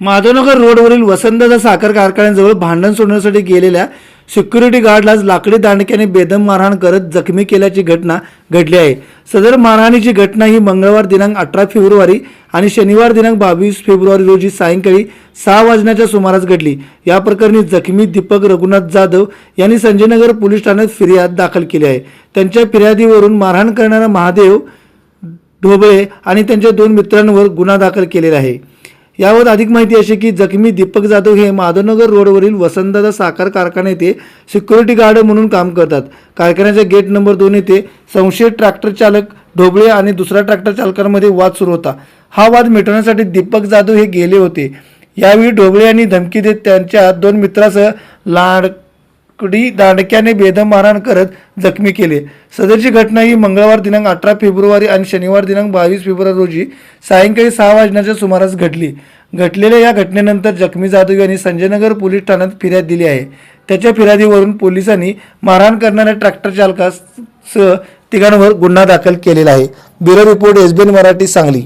माधवनगर रोडवरील वसंतदादा साखर कारखान्याजवळ भांडण सोडण्यासाठी गेलेल्या सिक्युरिटी गार्डलाच लाकडी दांडक्याने बेदम मारहाण करत जखमी केल्याची घटना घडली आहे. सदर मारहाणीची घटना ही मंगळवार दिनांक अठरा फेब्रुवारी आणि शनिवार दिनांक बावीस फेब्रुवारी रोजी सायंकाळी सहा वाजण्याच्या सुमारास घडली. या प्रकरणी जखमी दीपक रघुनाथ जाधव यांनी संजयनगर पोलीस ठाण्यात फिर्याद दाखल केली आहे. त्यांच्या फिर्यादीवरून मारहाण करणारा महादेव ढोबळे आणि त्यांच्या दोन मित्रांवर गुन्हा दाखल केलेला आहे. यावर अधिक माहिती अशी की जखमी दीपक जाधव हे माधवनगर रोडवरील वसंतदादा साखर कारखाना येथे सिक्युरिटी गार्ड म्हणून काम करतात. कारखान्याच्या गेट नंबर दोन येथे संशयित ट्रॅक्टर चालक ढोबळे आणि दुसऱ्या ट्रॅक्टर चालकांमध्ये वाद सुरू होता. हा वाद मिटवण्यासाठी दीपक जाधव हे गेले होते. यावेळी ढोबळे यांनी धमकी देत त्यांच्या दोन मित्रासह लाड लाडकडी दांडक्याने बेदम मारहाण करत जखमी केले. सदरची घटना ही मंगळवार दिनांक अठरा फेब्रुवारी आणि शनिवार दिनांक बावीस फेब्रुवारी रोजी सायंकाळी सहा वाजण्याच्या सुमारास घडली. घडलेल्या या घटनेनंतर जखमी जाधव यांनी संजयनगर पोलीस ठाण्यात फिर्याद दिली आहे. त्याच्या फिर्यादीवरून पोलिसांनी मारहाण करणाऱ्या ट्रॅक्टर चालकासह तिघांवर गुन्हा दाखल केलेला आहे. Bureau report SBN Marathi Sangli.